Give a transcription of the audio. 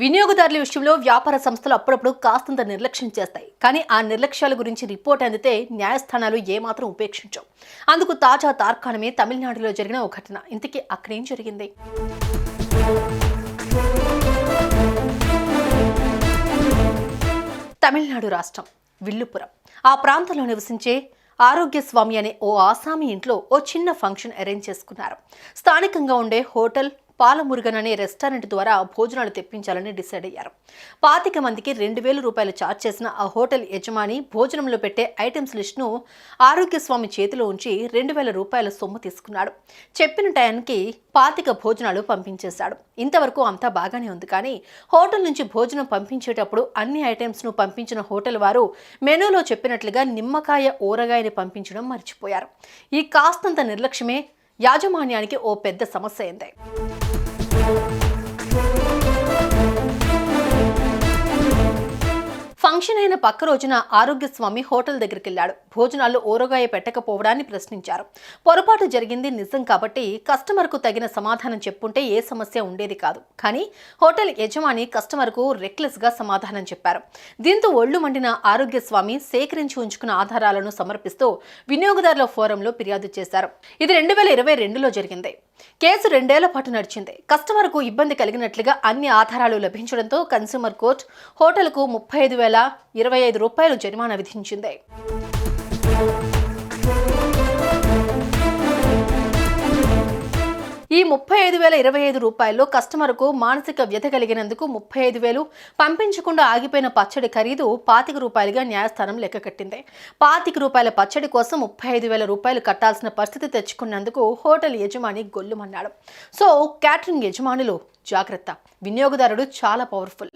వినియోగదారుల విషయంలో వ్యాపార సంస్థలు అప్పుడప్పుడు కాస్తంత నిర్లక్ష్యం చేస్తాయి. కానీ ఆ నిర్లక్ష్యాల గురించి రిపోర్ట్ అందితే న్యాయస్థానాలు ఏమాత్రం ఉపేక్షించవు. అందుకు తాజా తార్కాణమే తమిళనాడులో జరిగిన ఒక ఘటన. ఇంతకీ అక్కడేం జరిగింది? తమిళనాడు రాష్ట్రం విల్లుపురం. ఆ ప్రాంతంలో నివసించే ఆరోగ్యస్వామి అనే ఓ ఆసామి ఇంట్లో ఓ చిన్న ఫంక్షన్ అరేంజ్ చేసుకున్నారు. స్థానికంగా ఉండే హోటల్ పాలమురుగన్ అనే రెస్టారెంట్ ద్వారా భోజనాలు తెప్పించాలని డిసైడ్ అయ్యారు. పాతిక మందికి రెండు వేల రూపాయలు ఛార్జ్ చేసిన ఆ హోటల్ యజమాని భోజనంలో పెట్టే ఐటమ్స్ లిస్టును ఆరోగ్యస్వామి చేతిలో ఉంచి రెండు వేల రూపాయల సొమ్ము తీసుకున్నాడు. చెప్పిన టైంకి పాతిక భోజనాలు పంపించేశాడు. ఇంతవరకు అంతా బాగానే ఉంది కానీ హోటల్ నుంచి భోజనం పంపించేటప్పుడు అన్ని ఐటమ్స్ను పంపించిన హోటల్ వారు మెనూలో చెప్పినట్లుగా నిమ్మకాయ ఊరగాయని పంపించడం మర్చిపోయారు. ఈ కాస్తంత నిర్లక్ష్యమే యాజమాన్యానికి ఓ పెద్ద సమస్య అయింది. ఫంక్షన్ అయిన పక్క రోజున ఆరోగ్యస్వామి హోటల్ దగ్గరికి వెళ్ళాడు భోజనాలు ఓరగాయ పెట్టకపోవడాన్ని ప్రశ్నించారు. పొరపాటు జరిగింది నిజం కాబట్టి కస్టమర్కు తగిన సమాధానం చెప్పుంటే ఏ సమస్య ఉండేది కాదు. కానీ హోటల్ యజమాని కస్టమర్కు రెక్లెస్గా సమాధానం చెప్పారు. దీంతో ఒళ్ళు మండిన ఆరోగ్యస్వామి సేకరించి ఉంచుకున్న ఆధారాలను సమర్పిస్తూ వినియోగదారుల ఫోరంలో ఫిర్యాదు చేశారు. ఇది రెండు వేల ఇరవై రెండులో జరిగింది. కేసు రెండేళ్ళ పాటు నడిచింది. కస్టమర్కు ఇబ్బంది కలిగినట్లుగా అన్ని ఆధారాలు లభించడంతో కన్స్యూమర్ కోర్టు హోటల్కు ముప్పై ఐదు వేల ఇరవై ఐదు రూపాయలు జరిమానా విధించింది. ఈ ముప్పై ఐదు వేల ఇరవై ఐదు రూపాయల్లో కస్టమర్కు మానసిక వ్యధ కలిగినందుకు ముప్పై ఐదు వేలు పంపించకుండా ఆగిపోయిన పచ్చడి ఖరీదు పాతిక రూపాయలుగా న్యాయస్థానం లెక్క కట్టింది. పాతిక రూపాయల పచ్చడి కోసం ముప్పై ఐదు వేల రూపాయలు కట్టాల్సిన పరిస్థితి తెచ్చుకున్నందుకు హోటల్ యజమాని గొల్లుమన్నాడు. సో క్యాటరింగ్ యజమానులు జాగ్రత్త. వినియోగదారుడు చాలా పవర్ఫుల్.